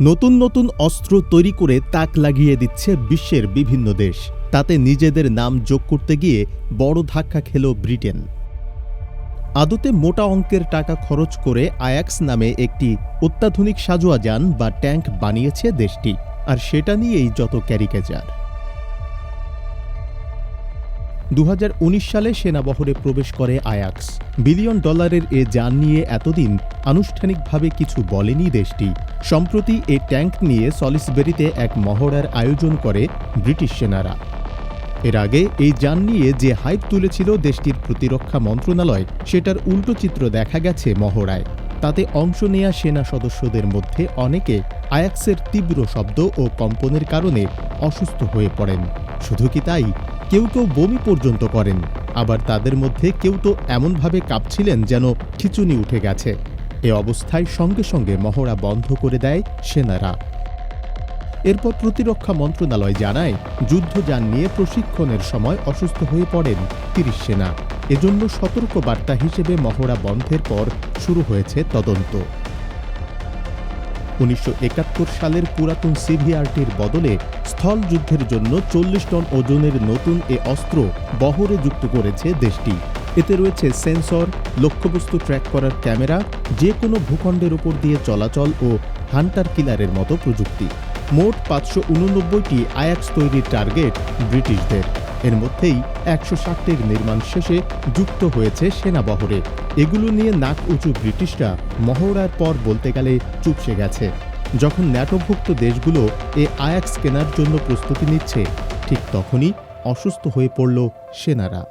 নতুন নতুন অস্ত্র তৈরি করে তাক লাগিয়ে দিচ্ছে বিশ্বের বিভিন্ন দেশ। তাতে নিজেদের নাম যোগ করতে গিয়ে বড় ধাক্কা খেল ব্রিটেন। আদতে মোটা অঙ্কের টাকা খরচ করে আয়াক্স নামে একটি অত্যাধুনিক সাজোয়া যান বা ট্যাঙ্ক বানিয়েছে দেশটি, আর সেটা নিয়েই যত ক্যারিকেচার। দু সালে সেনাবহরে প্রবেশ করে আয়াক্স। বিলিয়ন ডলারের এ যান নিয়ে এতদিন আনুষ্ঠানিকভাবে কিছু বলেনি দেশটি। সম্প্রতি এ ট্যাঙ্ক নিয়ে সলিসবেরিতে এক মহড়ার আয়োজন করে ব্রিটিশ সেনারা। এর আগে এই যান নিয়ে যে হাইপ তুলেছিল দেশটির প্রতিরক্ষা মন্ত্রণালয়, সেটার উল্টো চিত্র দেখা গেছে মহড়ায়। তাতে অংশ নেয়া সেনা সদস্যদের মধ্যে অনেকে আয়াক্সের তীব্র শব্দ ও কম্পনের কারণে অসুস্থ হয়ে পড়েন। শুধু কি তাই? কেউ কেউ বমি পর্যন্ত করেন। আবার তাদের মধ্যে কেউ তো এমনভাবে কাঁপছিলেন যেন খিচুনি উঠে গেছে। এ অবস্থায় সঙ্গে সঙ্গে মহড়া বন্ধ করে দেয় সেনারা। এরপর প্রতিরক্ষা মন্ত্রণালয় জানায়, যুদ্ধযান নিয়ে প্রশিক্ষণের সময় অসুস্থ হয়ে পড়েন তিরিশ সেনা। এজন্য সতর্ক বার্তা হিসেবে মহড়া বন্ধের পর শুরু হয়েছে তদন্ত। উনিশশো একাত্তর সালের পুরাতন সিভিআরটির বদলে স্থল যুদ্ধের জন্য চল্লিশ টন ওজনের নতুন এ অস্ত্র বহরে যুক্ত করেছে দেশটি। এতে রয়েছে সেন্সর, লক্ষ্যবস্তু ট্র্যাক করার ক্যামেরা যে কোনো ভূখণ্ডের উপর দিয়ে চলাচল ও হান্টার কিলারের মতো প্রযুক্তি। মোট পাঁচশো উননব্বইটি আয়াক্স তৈরির টার্গেট ব্রিটিশদের। এর মধ্যেই একশো ষাটটির নির্মাণ শেষে যুক্ত হয়েছে সেনাবহরে। এগুলো নিয়ে নাক উঁচু ব্রিটিশরা মহড়ার পর বলতে গেলে চুপসে গেছে। যখন ন্যাটোভুক্ত দেশগুলো এ আয়াক্স কেনার জন্য প্রস্তুতি নিচ্ছে, ঠিক তখনই অসুস্থ হয়ে পড়ল সেনারা।